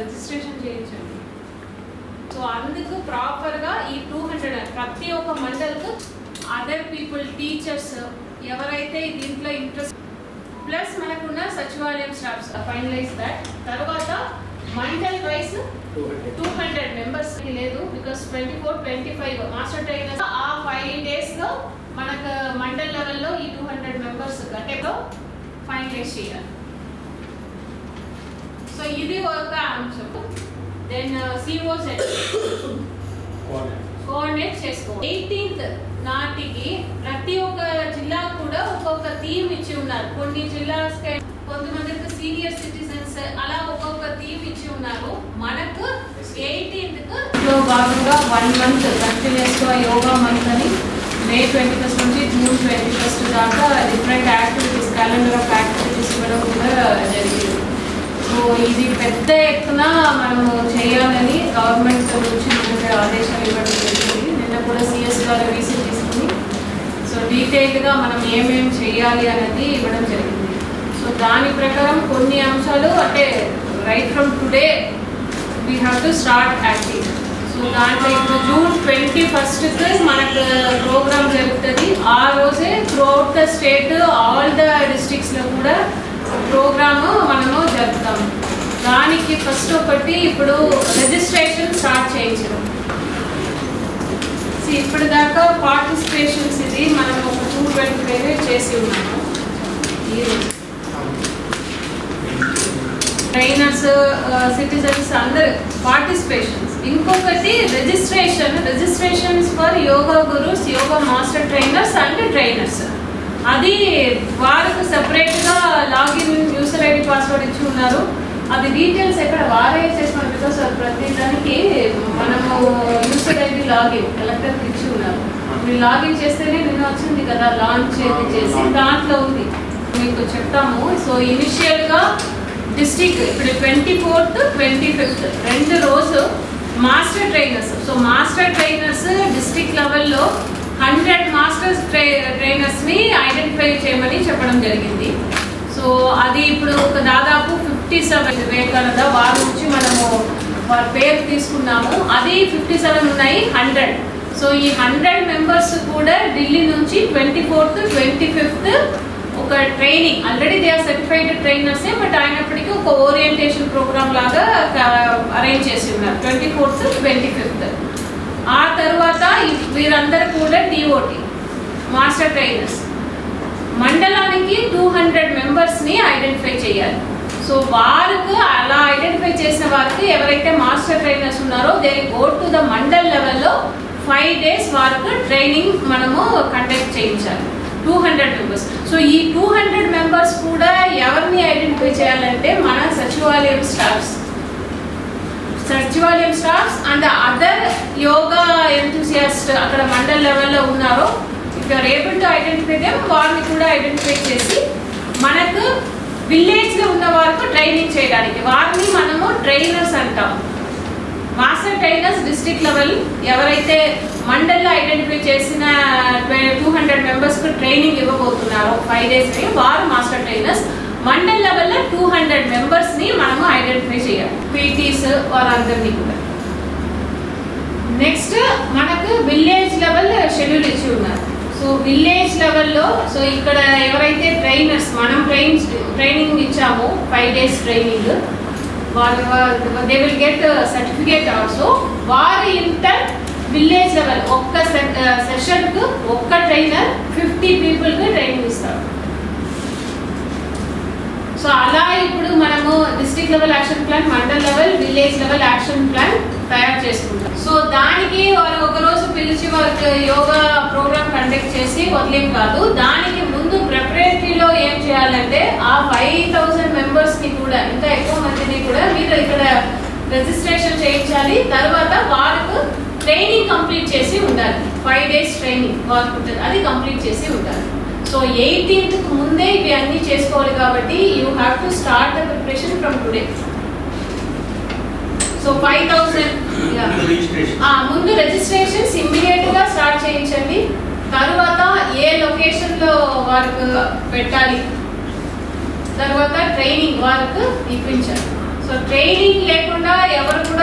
Registration చేయించండి. So అందుకు ప్రాపర్గా ఈ టూ హండ్రెడ్ ప్రతి ఒక్క మండల్కు అదర్ పీపుల్ టీచర్స్ ఎవరైతే దీంట్లో ఇంట్రెస్ట్ ప్లస్ మనకున్న సచివాలయం స్టాఫ్స్ ఫైనలైజ్ దట్ తర్వాత mandal wise two hundred members లేదు because twenty four twenty five master trainers ఆ ఫైవ్ డేస్లో మనకు మండల్ లెవెల్లో ఈ టూ హండ్రెడ్ మెంబర్స్ గట్టెలో ఫైనలైజ్ చేయాలి. ఇది ఒక అంశం దెన్ సిఓస్ కోఆర్డినేట్ చేసుకో. ఎయిటీన్త్ నాటికి ప్రతి ఒక్క జిల్లా కూడా ఒక్కొక్క థీమ్ ఇచ్చి ఉన్నారు. కొన్ని జిల్లాస్ కొంతమందికి సీనియర్ సిటిజన్స్ అలా ఒక్కొక్క థీమ్ ఇచ్చి ఉన్నారు. మనకు ఎయిటీన్త్లో భాగంగా వన్ మంత్ కంటిన్యూస్గా యోగా మంత్ అని మే ట్వంటీ ఫస్ట్ నుంచి జూన్ ట్వంటీ ఫస్ట్ దాకా different activities calendar of activities కూడా జరిగింది. ఇది పెద్ద ఎత్తున మనము చేయాలని గవర్నమెంట్ నుంచి మనకి ఆదేశాలు ఇవ్వడం జరిగింది. నిన్న కూడా సిఎస్ గారు విజిట్ తీసుకుని సో డీటెయిల్గా మనం ఏమేమి చేయాలి అనేది ఇవ్వడం జరిగింది. సో దాని ప్రకారం కొన్ని అంశాలు అంటే right from today we have to start acting so దాంట్లో ఇప్పుడు జూన్ ట్వంటీ ఫస్ట్కి మనకు ప్రోగ్రామ్ జరుగుతుంది. ఆ రోజే throughout the state all the డిస్ట్రిక్ట్స్లో కూడా ప్రోగ్రాము మనము జరుపుతాము. దానికి ఫస్ట్ ఒకటి ఇప్పుడు రిజిస్ట్రేషన్ స్టార్ట్ చేయించడం. See, ఇప్పుడు దాకా పార్టిసిపేషన్స్ ఇది మనం ఒక టూ ట్వంటీ ఫైవ్ చేసి ఉన్నాము. ఈరోజు. ట్రైనర్స్ సిటిజన్స్ అందరు పార్టిసిపేషన్స్ ఇంకొకటి registration registrations for yoga gurus yoga master trainers and trainers అది వారికి సెపరేట్గా లాగిన్ యూసర్ ఐడి పాస్వర్డ్ ఇచ్చి ఉన్నారు. అది డీటెయిల్స్ ఎక్కడ వారే చేసిన బికాస్ ప్రతి దానికి మనము యూసర్ ఐడి లాగిన్ కలెక్టర్కి ఇచ్చి ఉన్నారు. మీరు లాగిన్ చేస్తేనే నిన్న వచ్చింది కదా లాంచ్ చేసి చేసి దాంట్లో ఉంది. మీకు చెప్తాము. సో ఇనిషియల్గా డిస్టిక్ ఇప్పుడు ట్వంటీ ఫోర్త్ ట్వంటీ ఫిఫ్త్ రెండు రోజు master trainers so master trainers district లెవెల్లో హండ్రెడ్ మాస్టర్స్ ట్రై ట్రైనర్స్ని ఐడెంటిఫై చేయమని చెప్పడం జరిగింది. సో అది ఇప్పుడు ఒక దాదాపు ఫిఫ్టీ సెవెన్ వివేకానంద వారి నుంచి మనము వారి పేరు తీసుకున్నాము. అది ఫిఫ్టీ సెవెన్ ఉన్నాయి హండ్రెడ్. సో ఈ హండ్రెడ్ మెంబర్స్ కూడా ఢిల్లీ నుంచి ట్వంటీ ఫోర్త్ ట్వంటీ ఫిఫ్త్ ఒక training. Already they are certified ట్రైనర్సే but అయినప్పటికీ ఒక ఓరియంటేషన్ ప్రోగ్రామ్ లాగా అరేంజ్ చేసి ఉన్నారు. Twenty fourth twenty fifth. ఆ తర్వాత వీరందరూ కూడా డిఓటి మాస్టర్ ట్రైనర్స్. మండలానికి టూ హండ్రెడ్ మెంబర్స్ని ఐడెంటిఫై చేయాలి. సో వారికి అలా ఐడెంటిఫై చేసిన వారికి ఎవరైతే మాస్టర్ ట్రైనర్స్ ఉన్నారో they go to the mandal లెవెల్లో ఫైవ్ డేస్ వారికి ట్రైనింగ్ మనము కండక్ట్ చేయించాలి. Two hundred members. సో ఈ టూ హండ్రెడ్ మెంబర్స్ కూడా ఎవరిని ఐడెంటిఫై చేయాలంటే మన sachivalayam staffs. Sachivalayam staffs and other yoga enthusiast అక్కడ మండల్ లెవెల్లో ఉన్నారో if are able to identify them వారిని కూడా ఐడెంటిఫై చేసి మనకు విలేజ్లో ఉన్న వారికి ట్రైనింగ్ చేయడానికి. వారిని మనము ట్రైనర్స్ అంటాం. మాస్టర్ ట్రైనర్స్ డిస్ట్రిక్ట్ లెవెల్ ఎవరైతే మండల్లో ఐడెంటిఫై చేసిన టూ హండ్రెడ్ మెంబర్స్కి ట్రైనింగ్ ఇవ్వబోతున్నారో ఫైవ్ డేస్ వారు మాస్టర్ ట్రైనర్స్ మండల్ లెవెల్లో టూ హండ్రెడ్ మెంబర్స్ని మనము ఐడెంటిఫై వారందరినీ కూడా. నెక్స్ట్ మనకు విలేజ్ లెవెల్ షెడ్యూల్ ఇచ్చి ఉన్నారు. సో విలేజ్ లెవెల్లో సో ఇక్కడ ఎవరైతే ట్రైనర్స్ మనం ట్రైన్ ట్రైనింగ్ ఇచ్చామో ఫైవ్ డేస్ ట్రైనింగ్ వాళ్ళు they will get certificate also వారి ఇంటర్ విలేజ్ లెవెల్ ఒక్క సెషన్కు ఒక్క ట్రైనర్ ఫిఫ్టీ పీపుల్కి ట్రైనింగ్ ఇస్తారు. సో అలా ఇప్పుడు మనము district level action plan mandal level village level action plan తయారు చేసుకుంటాం సో దానికి వారు ఒక రోజు పిలిచి వారికి యోగా ప్రోగ్రామ్ కండక్ట్ చేసి వదిలేం కాదు. దానికి ముందు ప్రిపరేటరీలో ఏం చేయాలంటే ఆ ఫైవ్ థౌసండ్ మెంబర్స్ని కూడా ఇంకా ఎక్కువ మందిని కూడా మీరు ఇక్కడ రిజిస్ట్రేషన్ చేయించాలి. తర్వాత వారికి ట్రైనింగ్ కంప్లీట్ చేసి ఉండాలి. ఫైవ్ డేస్ ట్రైనింగ్ వారికి ఉంటుంది అది కంప్లీట్ చేసి ఉండాలి. సో ఎయిటీన్త్ ముందే ఇవి అన్ని చేసుకోవాలి కాబట్టి you have to start the preparation from today so five thousand ముందు రిజిస్ట్రేషన్స్ ఇమ్మీడియట్గా స్టార్ట్ చేయించండి. తర్వాత ఏ లొకేషన్లో వారికి పెట్టాలి? తర్వాత ట్రైనింగ్ వారికి ఇప్పించాలి సో ట్రైనింగ్ లేకుండా ఎవరు కూడా